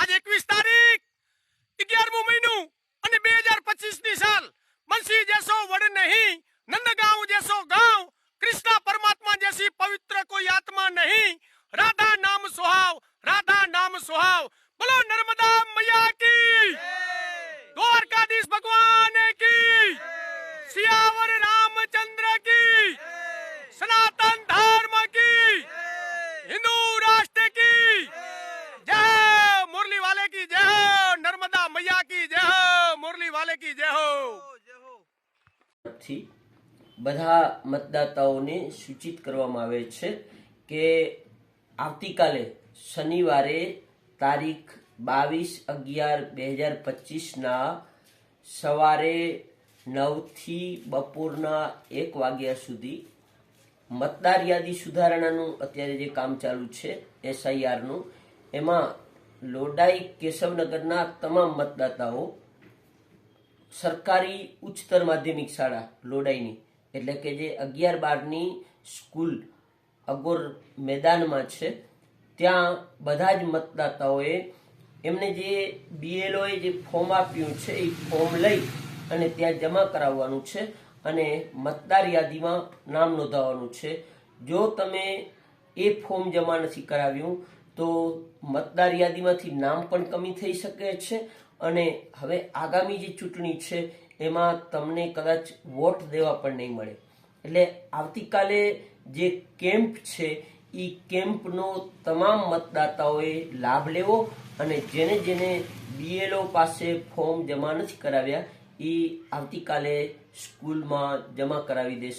આજે એકવીસ તારીખ, અગિયારમું મહિનું અને બે હજારની સાલ. બંસી જેસો વડ નહીં, નંદગાંવ જેસો ગાંવ, કૃષ્ણ પરમાત્મા જેસી પવિત્ર કોઈ આત્મા નહીં. રાધા નામ સુહાવ, રાધા નામ સુહાવ. બોલો નર્મદા મૈયા કી. કી જય હો. થી બધા મતદાતાઓને સૂચિત કરવામાં આવે છે કે આવતીકાલે શનિવારે તારીખ બાવીસ અગિયાર બે હજાર પચીસના સવારે નવથી બપોરના એક વાગ્યા સુધી મતદાર યાદી સુધારણાનું અત્યારે જે કામ ચાલુ છે, એસઆઈઆરનું, એમાં લોડાઈ કેશવનગરના તમામ મતદાતાઓ સરકારી ઉચ્ચતર માધ્યમિક શાળા, લોડાઈની. એટલે કે જે અગિયાર બારની સ્કૂલ અગોર મેદાનમાં છે, ત્યાં બધા જ મતદાતાઓએ એમને જે બીએલઓએ જે ફોર્મ આપ્યું છે, એ ફોર્મ લઈ અને ત્યાં જમા કરાવવાનું છે અને મતદાર યાદીમાં નામ નોંધાવવાનું છે. જો તમે એ ફોર્મ જમા નથી કરાવ્યું, તો મતદાર યાદીમાંથી નામ પણ કમી થઈ શકે છે અને હવે આગામી જે ચૂંટણી છે, એમાં તમને કદાચ વોટ દેવા પણ નહીં મળે. એટલે આવતીકાલે જે કેમ્પ છે એ કેમ્પનો તમામ મતદાતાઓએ લાભ લેવો અને જેને જેને બીએલઓ પાસે ફોર્મ જમા નથી કરાવ્યા એ આવતીકાલે સ્કૂલમાં જમા કરાવી દેશો.